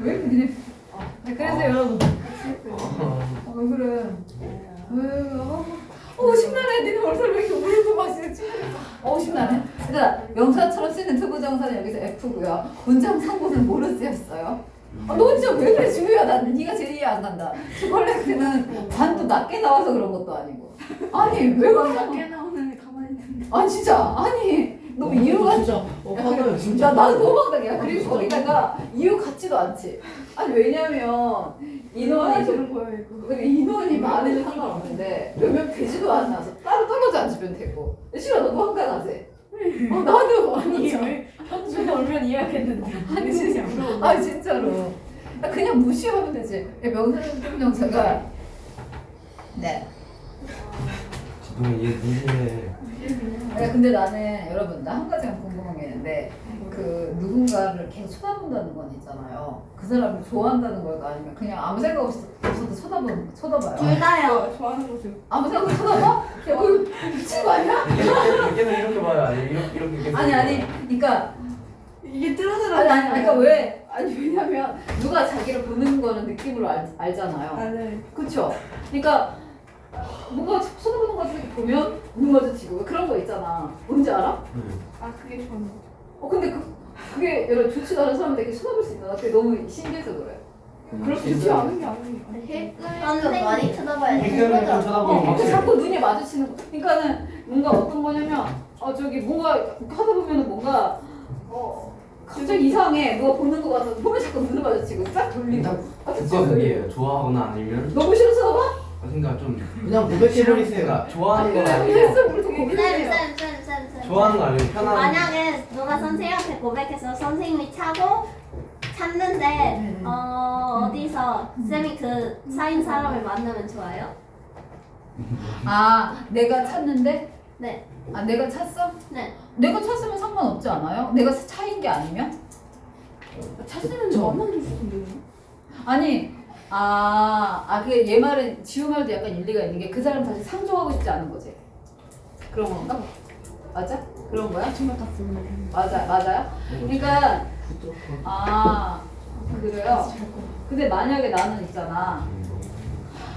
왜? 이렇게 니네 네, 그래서 여러분 어, 왜 그래 왜 어, 어 신나네. 니네 얼굴 왜 이렇게 울고 막 진짜 어 신나네. 그러니까 명사처럼 쓰는 투부정사는 여기서 F고요. 문장 상고는 모르스였어요? 아, 너 진짜 왜 그래? 지우야 난 네가 제일 이해 안 간다. 초콜릿은 반도 낮게 나와서 그런 것도 아니고. 아니 왜 그러냐 꽤 나오는 가만히 있는데. 아 진짜. 아니 너무 이유가 진짜 어 화나요 진짜 야, 나도 도망당이야. 그리고 거기다가 이유 같지도 않지. 아니 왜냐면 인원이 좀 그런 거예요 이거. 근데 인원이 많으면 상관없는데 몇명 되지도 않아서 따로 떨어져 앉으면 되고. 싫어 너무 한가하지. 어 나도 아니 현준이 얼면 이해하겠는데. 아니 진짜 아 진짜로. 나 그냥 무시하면 되지. 명사는 명사가 네. 지금 얘니 네 아니, 근데 나는 여러분 나 한 가지가 궁금한 게 있는데 그 누군가를 계속 쳐다본다는 건 있잖아요. 그 사람을 좋아한다는 걸까 아니면 그냥 아무 생각 없, 없어도 쳐다보 쳐다봐요. 둘 다요. 좋아하는 모습. 아무 생각 없이 쳐다봐? 야, 그 미친 거 아니야? 이렇게 이렇게는 이렇게 봐요 아니 이렇게 이렇게 이렇게 아니 아니, 그러니까 이게 뚫어서 아니 아니, 그러니까 왜? 아니 왜냐면 누가 자기를 보는 거는 느낌으로 알, 알잖아요. 아 네. 그렇죠? 그러니까 뭔가 쳐다보는 거게 보면 눈 마주치고 그런 거 있잖아. 뭔지 알아? 네. 아 그게 좋아하는 거. 어 근데 그 그게 여러 좋지도 않은 이렇게 쳐다볼 수 있다. 나 그게 너무 신기해서 그래. 수 좋지. 않은 게 아니니까. 완전 많이 쳐다봐야 돼. 이거는 좀 어, 그거 자꾸 눈이 마주치는 거. 그러니까는 뭔가 어떤 거냐면 어 저기 뭔가 하다 보면은 뭔가 어 갑자기 이상해. 누가 보는 거 같아서 보면 자꾸 눈을 마주치고 딱 돌리고. 아 그거 진짜 그게 그게요 좋아하거나 아니면 너무 싫어 쳐다봐? 그러니까 좀 그냥 고백해버리세요. 그러니까 좋아하는 거더 쌤, 고민해요. 쌤, 쌤, 쌤, 쌤. 좋아하는 거 아니면 편한 만약에 누가 선생님한테 고백해서 선생님이 차고 찾는데 어 어디서 쌤이 그 사인 사람을 만나면 좋아요? 아 내가 찾는데 네, 아 내가 찾어? 네. 내가 찾으면 상관없지 않아요? 내가 차인 게 아니면? 찾으면 수 있는데. 아니 아, 아 그게 얘 말은 지우 말도 약간 일리가 있는 게 그 사람 다시 상종하고 싶지 않은 거지 그런 건가? 맞아? 그런 거야? 정말 같습니다. 맞아 맞아요? 그러니까 아 그래요? 근데 만약에 나는 있잖아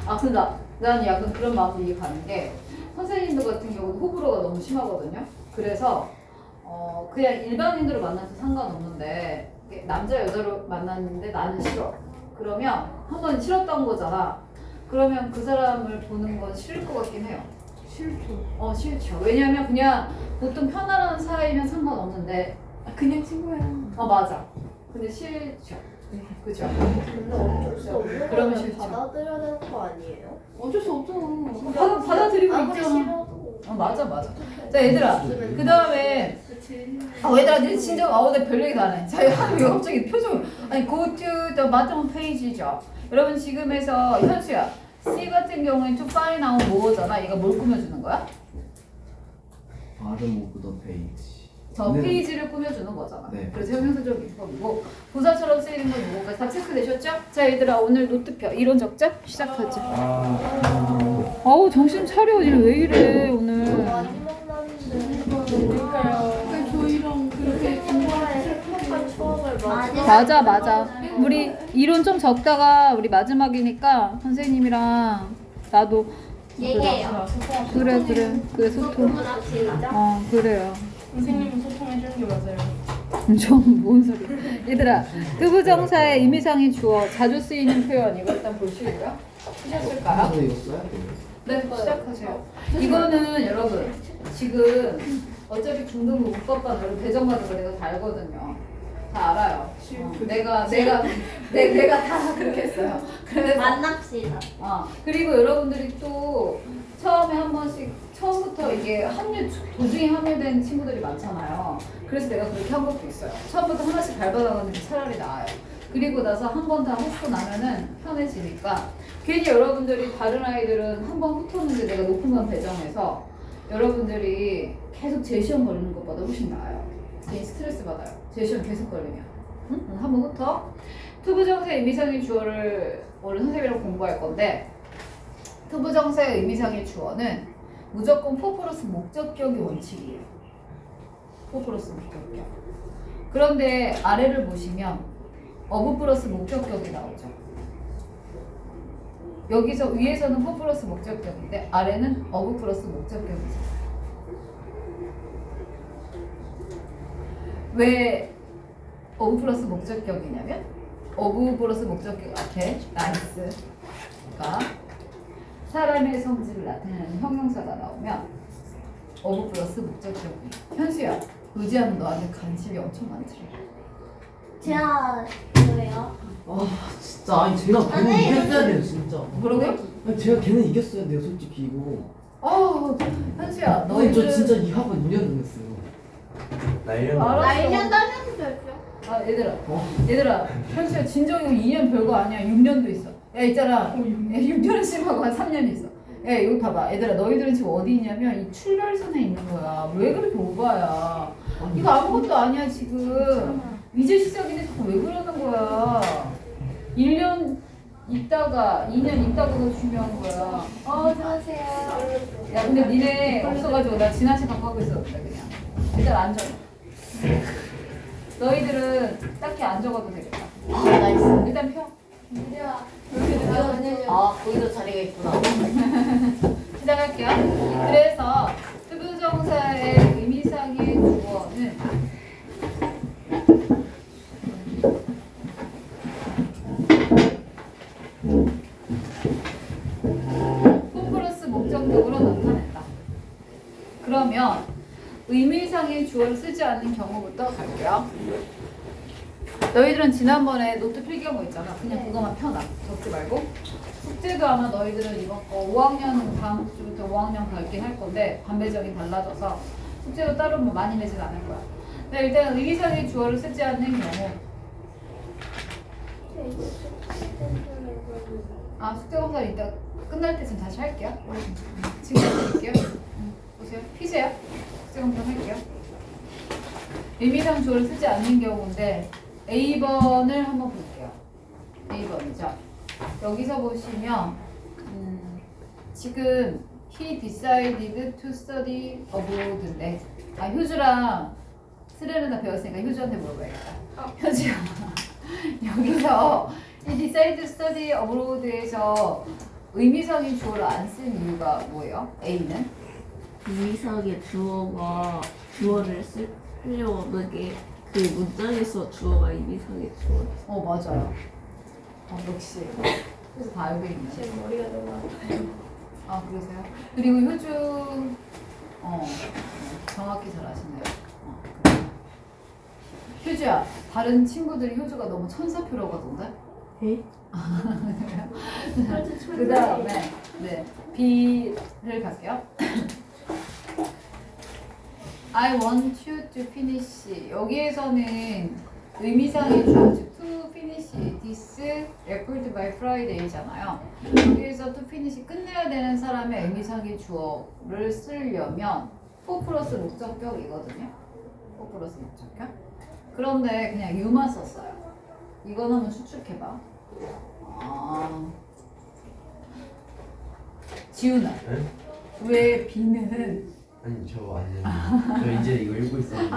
아 근데 나, 나는 약간 그런 마음도 이해 가는 게 선생님들 같은 경우는 호불호가 너무 심하거든요 그래서 어 그냥 일반인들을 만나서 상관없는데 남자 여자로 만났는데 나는 싫어 그러면 한 번 싫었던 거잖아. 그러면 그 사람을 보는 건 싫을 것 같긴 해요. 싫죠. 어 싫죠. 왜냐면 그냥 보통 편안한 사이면 상관없는데. 아, 그냥 친구야. 어 맞아. 근데 싫죠. 그죠? 근데 어쩔 수 없는 그러면 싫죠. 받아들여야 되는 거 아니에요? 어쩔 수 없잖아. 받아, 받아들이고 아무리 있잖아. 싫어도. 어 맞아 맞아. 자 얘들아. 그 다음에. 아 얘들아 니 진짜 아우 내 별 얘기 다 하네 자 이거 갑자기 표정 아니 go to the bottom page죠 여러분 지금에서 현수야 C 같은 경우엔 to find out 뭐잖아 얘가 뭘 꾸며주는 거야? 발음 오브 더 페이지. 저 네. 페이지를 꾸며주는 거잖아 네. 그래서 형용사적 인법이고 부사처럼 쓰이는 건 이거까지 다 체크되셨죠? 자 얘들아 오늘 노트표 이론 적자 시작하자 아. 아우 정신 차려 오늘 왜 이래 오늘 맞아. 맞아 우리 이론 좀 적다가 우리 마지막이니까 선생님이랑 나도 얘기해요. 그래 그래 그래 소통? 어 그래요 선생님은 소통해 주는 게 맞아요. 좀뭔 소리 얘들아 뜨부정사의 의미상의 주어 자주 쓰이는 표현 이거 일단 보시고요 쓰셨을까요? 이거 써야 돼요. 네 시작하세요 이거는 여러분 지금 어차피 중등부 배정받은 거 내가 다 알거든요 다 알아요 어, 내가 내가 내, 내가 다 그렇게 했어요 그래서 만납시다. 어, 그리고 여러분들이 또 처음에 한 번씩 처음부터 이게 합류 도중에 합류된 친구들이 많잖아요. 그래서 내가 그렇게 한 것도 있어요. 처음부터 하나씩 밟아나가는 게 차라리 나아요. 그리고 나서 한 번 다 훑고 나면은 편해지니까 괜히 여러분들이 다른 아이들은 한 번 훑었는데 내가 높은 건 배정해서 여러분들이 계속 재시험 걸리는 것보다 훨씬 나아요. 괜히 스트레스 받아요. 재시험 계속 걸리면. 응? 응, 한번 훑어. 투부정사의 의미상의 주어를 오늘 선생님이랑 공부할 건데 투부정사의 의미상의 주어는 무조건 포 플러스 목적격이 원칙이에요. 포 플러스 목적격. 그런데 아래를 보시면 어부 플러스 목적격이 나오죠. 여기서 위에서는 호 플러스 목적격인데 아래는 어부 플러스 목적격이죠. 왜 어부 플러스 목적격이냐면 어부 플러스 목적격 앞에 나이스가 사람의 성질을 나타내는 형용사가 나오면 어부 플러스 목적격이 현수야 의지하는 너한테 관심이 엄청 많더라. 제가 왜요? 아 진짜. 아니 제가 걔는 아니, 이겼어야 돼요 진짜. 그러게요? 아니 제가 걔는 이겼어야 돼요 솔직히 이거. 어 현수야 아니 저 너희들 진짜 이 학원 2년 다녔어요 나 이런 알아? 나 1년 다녀도 되죠? 아 얘들아. 어? 얘들아 현수야 진정이 2년 별거 아니야. 6년도 있어. 야 있잖아. 야, 6년은 심하고 한 3년 있어. 야 이거 봐봐. 얘들아 너희들은 지금 어디 있냐면 이 출발선에 있는 거야. 왜 그렇게 오바야? 이거 아무것도 아니야 지금. 이제 시작인데 자꾸 왜 그러는 거야? 1년 있다가 2년 있다가가 중요한 거야. 어 안녕하세요. 야 근데 니네 없어가지고 나 지난 시간 하고 있었다 그냥. 일단 앉아 너희들은 딱히 안 적어도 되겠다. 아 나이스. 일단 펴. 아 거기도 자리가 있구나. 시작할게요. 그래서 투부정사의 주어는 호 플러스 목적격으로 나타낸다 그러면 의미상의 주어를 쓰지 않는 경우부터 갈게요 너희들은 지난번에 노트 필기한 거 있잖아. 그냥 그거만 펴놔. 적지 말고. 숙제도 아마 너희들은 이번 거 5학년 다음 주부터 5학년 갈게 할 건데 반배정이 달라져서 숙제도 따로 뭐 많이 내진 않을 거야. 근데 일단 의미상의 주어를 쓰지 않는 경우 아 숙제 검사 이따 끝날 때쯤 다시 할게요. 지금 드릴게요. 응, 보세요. 피세요. 검사 할게요. 의미상 주어를 쓰지 않는 경우인데 A번을 한번 볼게요. A번이죠. 여기서 보시면 음, 지금 he decided to study abroad인데 아 효주랑 스레르나 배웠으니까 효주한테 물어봐야겠다. 효주야 여기서 he decided to study abroad에서 의미상의 주어를 안 쓴 이유가 뭐예요? A는? 의미상의 주어가 주어를 쓰려고 하는 게그 문장에서 주어가 의미상의 주어. 어 맞아요. 어, 역시 그래서 다 알고 있네. 제 머리가 너무 아파요. 아 그러세요? 그리고 효주 어 정확히 잘 아시네요. 어. 효주야 다른 친구들이 효주가 너무 천사표라고 하던데? 에? 그 다음에 네 B를 갈게요. I want you to finish. 여기에서는 의미상의 주어 즉 to finish this record by Friday잖아요. 여기에서 to finish 끝내야 되는 사람의 의미상의 주어를 쓰려면 for 플러스 목적격이거든요. for 플러스 목적격. 그런데 그냥 you만 썼어요. 이건 한번 추측해봐. 아, 지훈아, 네? 왜 B는 아니 저 아니에요. 저 이제 이거 읽고 있었는데.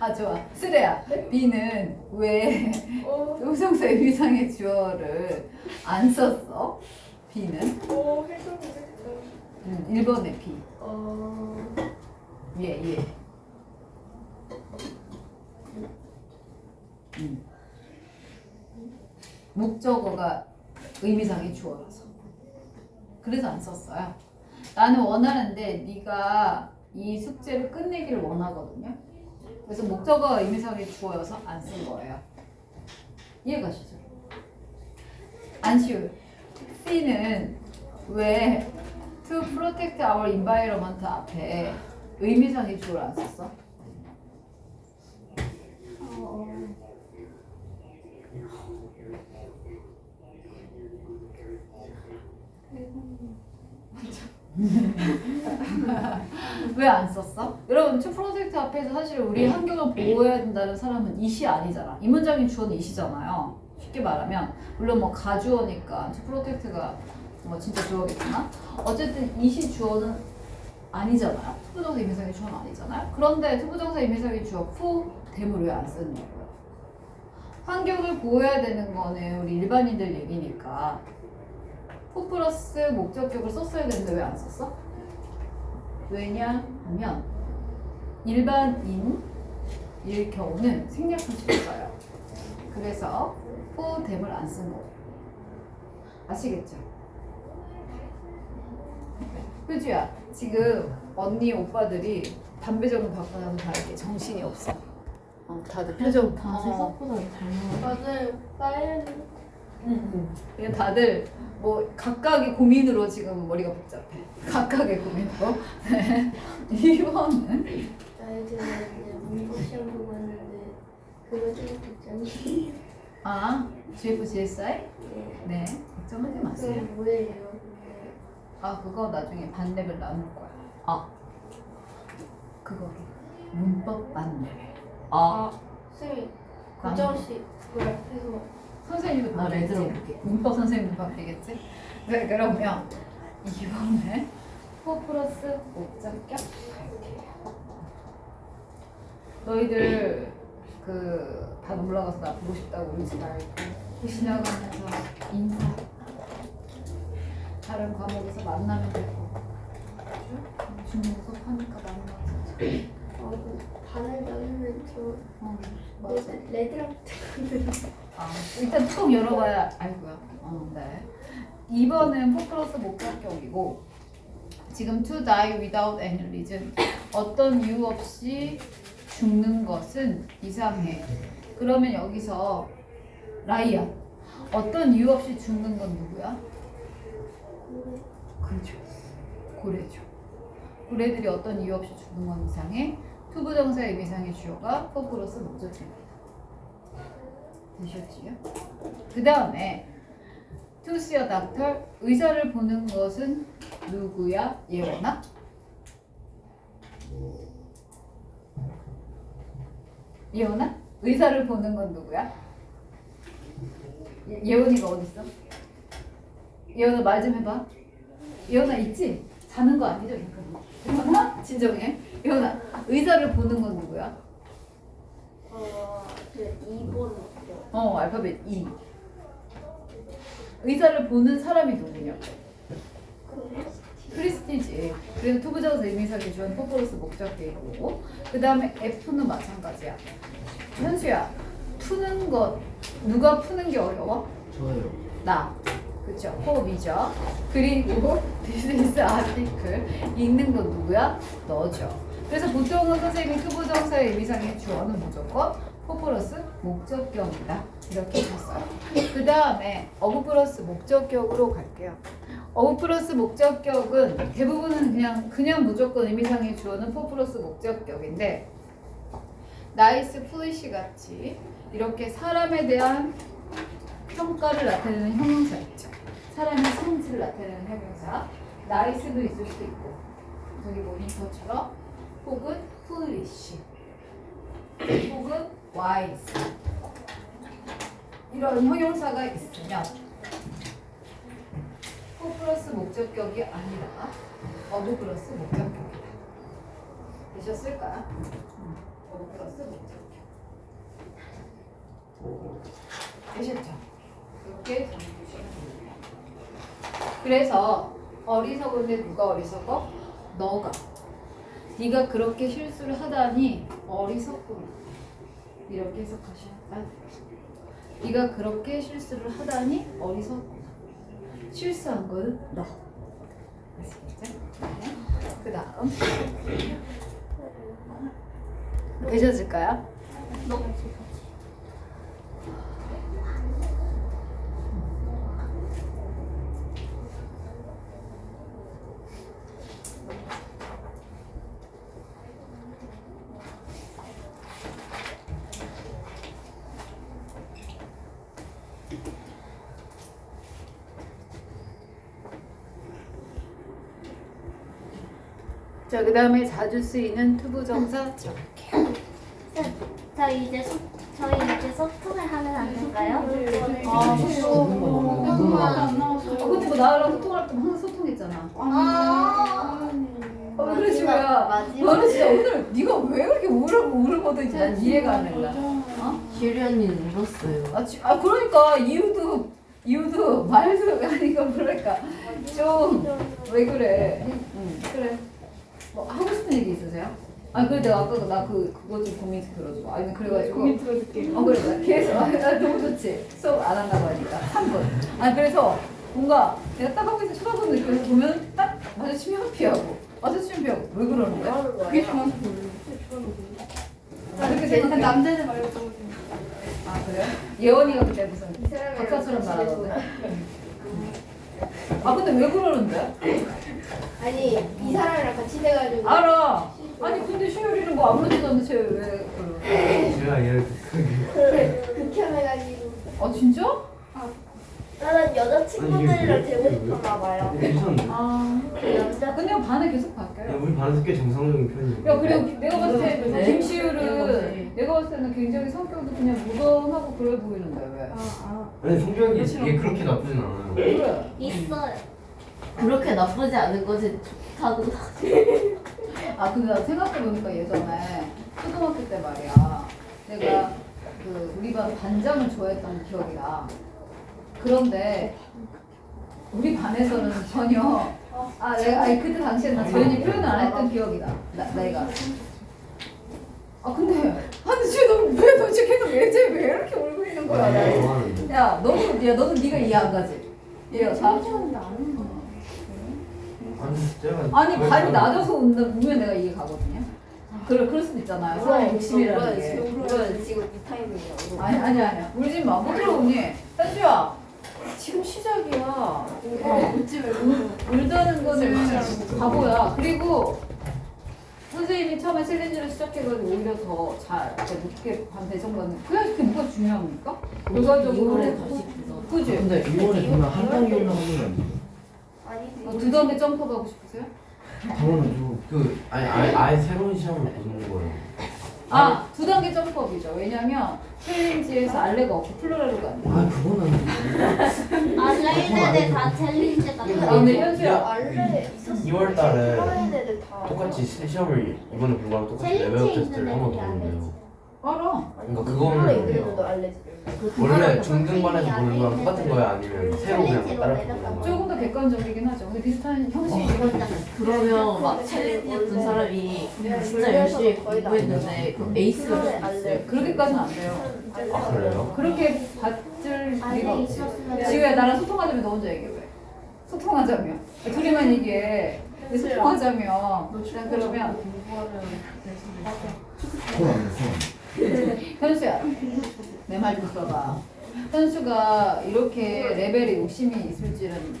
아 좋아 쓰레야 B는 왜 어, 우성사 의미상의 주어를 안 썼어? B는 어, 해석했어. 음, 1번의 B 어, 예 예. 음. 목적어가 의미상의 주어라서 그래서 안 썼어요. 나는 원하는데 네가 이 숙제를 끝내기를 원하거든요. 그래서 목적어가 의미상의 주어여서 안 쓴 거예요. 이해가시죠? 안 쉬워요. C는 왜 to protect our environment 앞에 의미상의 주어를 안 썼어? 왜 안 썼어? 여러분, 투 프로젝트 앞에서 사실 우리 환경을 보호해야 된다는 사람은 이시 아니잖아. 이 문장의 주어는 이시잖아요. 쉽게 말하면 물론 뭐 가주어니까 투 프로젝트가 뭐 진짜 주어겠구나. 어쨌든 이시 주어는 아니잖아요. 투부정사 임의상의 주어는 아니잖아요. 그런데 투부정사 임의상의 주어 후 대물 왜안 쓰는 거예요? 환경을 보호해야 되는 거는 우리 일반인들 얘기니까 포 플러스 목적격을 썼어야 되는데 왜 안 썼어? 왜냐하면 일반인일 경우는 생략할 수 있어요. 그래서 포 댐을 안 쓴 거예요. 아시겠죠? 효주야, 지금 언니 오빠들이 담배 정을 받고 나서 다르게 정신이 없어. 어, 다들 표정 다 어, 생각보다 닮아. 맞아요. 사이 렌 그냥 다들 뭐 각각의 고민으로 지금 머리가 복잡해. 각각의 고민으로. 네. 이번은 나의 전에 문법 시험 보고 왔는데 그거 좀 걱정이. 아 GFGSI? 네. 네. 걱정하지 마세요. 그건 뭐예요? 아 그거 나중에 반랩을 나눌 거야. 아. 그거 문법 반랩. 아, 선생님 고정식 그 앞에서 선생님도 나 반랩이지. 레드로 볼게. 문법 선생님도 반랩이겠지. 네 그러면 이번에 포 플러스 목적격 갈게요. 너희들 그다 올라가서 나 보고 싶다고 울지 말고 지나가면서 인사. 다른 과목에서 만나면 되고. 중국 수업하니까 만나자. 어, 그 반을 나누면 저 어. 레드- 레드랑 아, 일단 뚜껑 열어봐야 알고요. 어, 네. 2번은 포 플러스 목적격이고 지금 to die without any reason 어떤 이유 없이 죽는 것은 이상해. 그러면 여기서 라이언 어떤 이유 없이 죽는 건 누구야? 그죠. 고래죠. 고래들이 어떤 이유 없이 죽는 건 이상해. 투부정사의 의미상의 주어가 포 플러스 목적격입니다. 되셨지요? 그 다음에 to see a doctor 의사를 보는 것은 누구야? 예원아? 예원아? 의사를 보는 건 누구야? 예, 예원이가 어디 있어? 예원아 말 좀 해봐. 예원아 있지? 자는 거 아니죠? 예원아 진정해. 예원아 의사를 보는 건 누구야? 어 그 2번 어 알파벳 E. 의사를 보는 사람이 누구냐? 크리스티지. 그래서 투부정사 의미사기 주한 포포로스 목적계이고 그 다음에 F는 마찬가지야. 현수야, 푸는 것 누가 푸는 게 어려워? 저예요. 나. 그쵸? 호흡이죠. 그리고 this is article 읽는 건 누구야? 너죠. 그래서 보통은 선생님이 투부정사의 의미상의 주어는 무조건 포플러스 목적격이다. 이렇게 쳤어요. 그 다음에 어부 플러스 목적격으로 갈게요. 어부 플러스 목적격은 대부분은 그냥 그냥 무조건 의미상의 주어는 포 플러스 목적격인데 나이스 플리시 같이 이렇게 사람에 대한 평가를 나타내는 형용사 있죠. 사람의 성질을 나타내는 형용사. 나이스도 있을 수 있고 저기 모니터처럼 혹은 foolish 혹은 wise 이런 형용사가 있으면 호 플러스 목적격이 아니라 어부 플러스 목적격이다. 되셨을까요? 음, 어부 플러스 목적격. 되셨죠? 이렇게 정해주시면 됩니다. 그래서 어리석은데 누가 어리석어? 너가. 네가 그렇게 실수를 하다니 어리석구나. 이렇게 해석하시면 돼요. 네가 그렇게 실수를 하다니 어리석구나. 실수한 거는 너. 아시겠죠? 네. 그 다음. 되셨을까요? 자, 그 다음에 자주 쓰이는 투부정사 적을게요. 저 이제 소, 저희 이제 소통을 하면 안 될까요? 아, 소통. 안 나왔어. 어, 근데 뭐 나랑 소통할 때 항상 소통했잖아. 아, 어, 그래, 지우야. 마지막. 너는 진짜 오늘 네가 왜 그렇게 우르고 우르거든지 난 이해가 안 된다. 어? 슈련이는 울었어요. 아, 지- 아 그러니까 이유도 이유도 말도 아니까 뭐랄까 좀 왜 그래? 응 그래. 뭐 하고 싶은 얘기 있으세요? 아 그래 내가 아까 나 그 그거 좀 고민 들어줘. 아니 그래가지고 고민 들어줄게. 어 그래 나 계속 아, 나 너무 좋지 수업 안 한다고 하니까 3분. 아 그래서 뭔가 내가 딱 하고 있는 쳐다보는 느낌에서 보면 딱 마주치면 피하고 마주치면 피하고 왜 그러는데? 그게 중요한 아, 그렇게 생각해. 남자는 말고 아 그래요? 예원이가 그때 무슨 박사처럼 말하던데. 아 근데 왜 그러는데? 아니 이 사람이랑 같이 돼가지고 알아. 아니 근데 시율이는 뭐 아무렇지도 않은데 쟤왜 그래? 제가 얘를 그래 극혐해가지고 아 진짜? 나는 여자친구들이랑 되고 왜- 싶었나 봐요 괜찮은데? 아 남자 근데 반에 계속 야, 바뀌어요. 우리 반에서 꽤 정상적인 편이에요. 야 그리고 내가 봤을 때 네. 봤을 때는 굉장히 성격도 그냥 무던하고 그래 보이는데 왜? 아니 성격이 이게 그렇게 나쁘진 않아요. 그래. 있어요. 그렇게 나쁘지 않은 거지 좋다고. 아 근데 나 생각해보니까 예전에 초등학교 때 말이야 내가 그 우리 반 반장을 좋아했던 기억이 나 그런데 우리 반에서는 전혀 아 내가 아니 그때 당시에 나 전혀 표현을 안 했던 기억이 나, 나 내가 아 근데 아니 지금 너왜 도대체 계속 왜쟤 왜 이렇게 울고 있는 거야 아니, 나. 좋아하는데. 야 너도 야 너는 네가 이해 안 가지 얘가 다 아니 제가 아니 거의 발이 다- 낮아서 웃는 우면 내가 이해 가거든요. 그래 그럴 수도 있잖아요. 사람 욕심이라는 게. 울어요 지금 이 타이밍이야 아니 아니 아니야. 울지 마. 뭐 들어오니? 현주야. 지금 시작이야. 어, 웃지 말고 울다는 거는 바보야. 그리고 선생님이 처음에 챌린지를 시작해가지고 오히려 더잘 높게 반 배정받는. 그게 그게 뭐가 중요합니까? 결과적으로. 이거를 다시 불러. 그지? 근데 2월에 보면 한 단계 올라가는 거 아니지 어, 두 단계 점프 가고 싶으세요? 당연하죠. 그 아니 아예, 아예 새로운 시험을 보는 거예요. 아, 두 단계 점프업이죠. 왜냐면 챌린지에서 알레가 없고 플로레로가 안 돼. 아 그거는 아 저희네들 다 챌린지 아, 같은 근데 현수야. 원래 2월 달에 하는 애들 다 똑같이 시- 시험을 이번에 불과하고 똑같이 챌린지 레벨업 테스트를 한번더 있는 애들이 보는데요. 알아. 그러니까 원래 그거는 알려줘 원래 중등반에서 보는 거랑 똑같은 거야 아니면 새로 그냥 따라 보는 거야? 조금 더 객관적이긴 하죠. 근데 비슷한 형식이거든요. 그러면 막 챌린지였던 사람이 진짜 열심히 공부했는데 그 에이스가 될수 있어요. 그렇게까지는 안 돼요. 아 그래요? 그렇게 받을 리가 없지. 지우야 나랑 소통하자면 너 혼자 얘기해 왜? 소통하자면. 둘이만 얘기해. 근데 소통하자면. 자, 그러면. 현수야 내 말 좀 들어봐. 현수가 이렇게 레벨에 욕심이 있을 줄은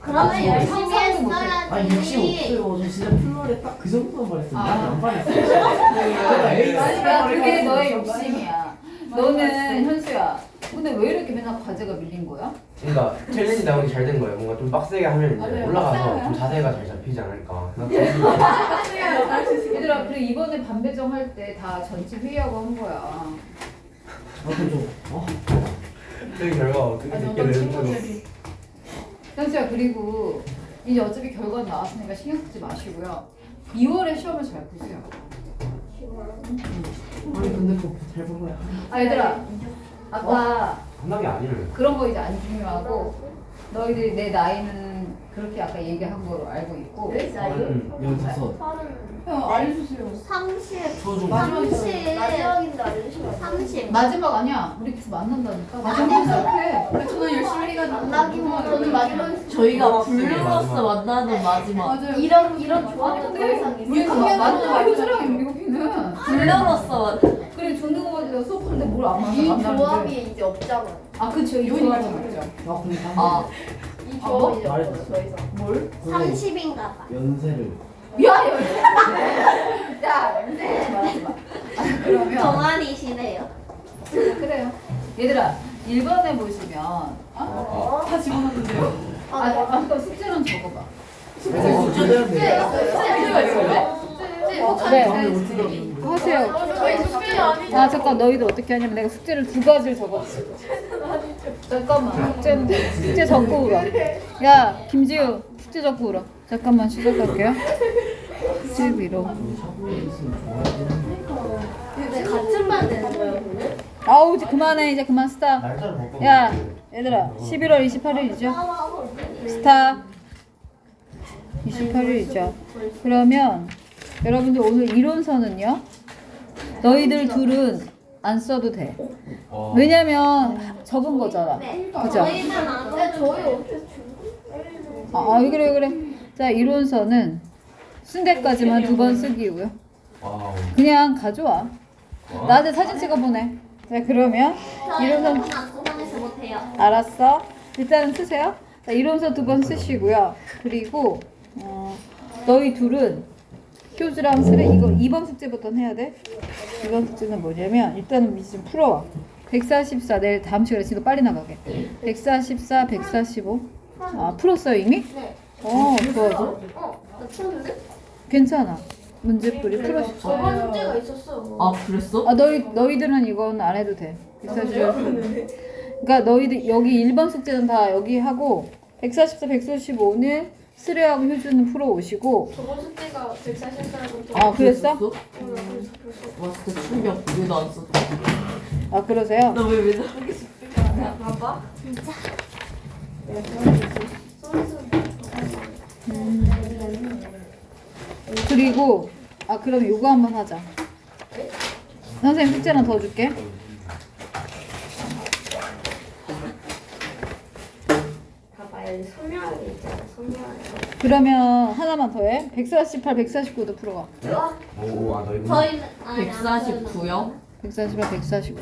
그러면 아, 열심히 상상도 못해. 아니 욕심 했어야지. 없어요. 저 진짜 플로레 딱그 정도만 바랬어요. 아. 안 바랬어요. 제가 에이스 아니야 그게 너의 욕심이야. 너는 현수야. 근데 왜 이렇게 맨날 과제가 밀린 거야? 그러니까 챌린지 나오기 잘 된 거예요. 뭔가 좀 빡세게 하면 이제 맞아요. 올라가서. 좀 자세가 잘 잡히지 않을까. 얘들아 그래 이번에 반배정 할 때 다 전체 회의하고 한 거야. 저도 좀 어? 그 결과 어떻게 됐게 어떤 되는지 친구들이 현수야 그리고 이제 어차피 결과 나왔으니까 신경 쓰지 마시고요 2월에 시험을 잘 보세요 아니 근데 그거 잘 봐봐요. 아 얘들아 아까 한답이 아니에요. 그런 거 이제 안 중요하고 너희들이 내 나이는 그렇게 아까 얘기한 거로 알고 있고. 저는 여기서 서른 형 알려주세요. 30, 초중 마지막에 30, 마지막인데 알려주시면? 30. 마지막 아니야. 우리 계속 만난다니까. 마지막 시작해 그래. 저는 열심히 해가지고 만나기보다는 마지막에 저희가 네, 블루로서 마지막. 만나는 마지막. 맞아요. 이런 이런 조합은 더 이상 우리 그수 없어요. 만나고 효주랑 여기는 블루로서 만나. 그래 중등고까지 수업하는데 뭘안 만나 이 만나는데. 조합이 이제 없잖아 아 그쵸 이 조합이 있죠 아 근데 아이 아, 뭐? 조합이 이제 말해도 없어 더 이상 뭘? 30인가 봐. 연세를 야 연세 야 연세 말하지 마 아, 그러면 동안이시네요. 그래요 얘들아 1번에 보시면 어? 어? 다 집어넣는데요 아, 아, 아 그럼 숙제는 적어봐 숙제 내야 돼. 숙제가 있어요? 네. 하세요 저희 숙제는 아 잠깐 너희들 어떻게 하냐면 내가 숙제를 두 가지를 적었어 잠깐만 숙제는 숙제 적고 울어 야 김지우 숙제 적고 울어 잠깐만 시작할게요 11호 샤브에 있으면 좋아하긴 한데. 근데 같은 풀어야 되는 거예요, 그러면? 아우 이제 그만해 이제 그만 스탑. 야 얘들아 11월 28일이죠? 스탑 28일이죠 그러면 여러분들 오늘 이론서는요 너희들 둘은 안 써도 돼 와. 왜냐면 적은 거잖아 네. 그죠? 저희만 안 근데 써도 저희 어떻게 아, 아 그래 그래 자 이론서는 쓴 데까지만 두 번 쓰기고요 와우. 그냥 가져와 와. 나한테 사진 찍어 보내 자 그러면 이론서 저희는 안 써서 못해요. 알았어. 일단은 쓰세요. 자, 이론서 두 번 쓰시고요. 그리고 어, 너희 둘은 교주랑 쓰레 이거 2번 숙제부터 해야 돼. 2번 숙제는 뭐냐면 일단은 좀 풀어와. 144 내일 다음 시간에 지금 빨리 나가게. 144, 145. 아 풀었어요 이미? 네. 어 좋아 좋아. 어, 나 풀었는데? 괜찮아. 문제풀이 풀어. 저번 숙제가 있었어. 아 그랬어? 아 너희 너희들은 이건 안 해도 돼. 144. 그러니까 너희들 여기 1번 숙제는 다 여기 하고 144, 145는 수레하고 효주는 풀어 오시고 저번 숙제가 144라고 아 그랬어? 와 진짜 충격 왜나안 썼어? 아 그러세요? 나왜 맨날 하기 싫어? 봐봐. 그리고 아 그럼 요거 한번 하자. 선생님 숙제는 더 줄게. 있잖아. 그러면 하나만 더 해. 148, 149도 풀어와. 오, 아, 너희 저희는 아니, 안 써요. 149요? 148, 149.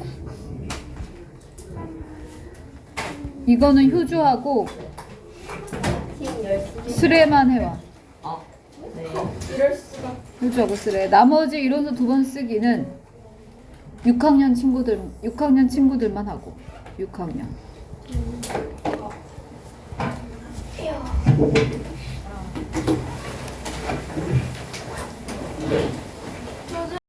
이거는 효주하고 팀. 수레만 해와. 아 네. 이럴 수가. 효주하고 수레. 나머지 이론서 두 번 쓰기는 6학년 친구들 6학년 친구들만 하고 6학년. 이야.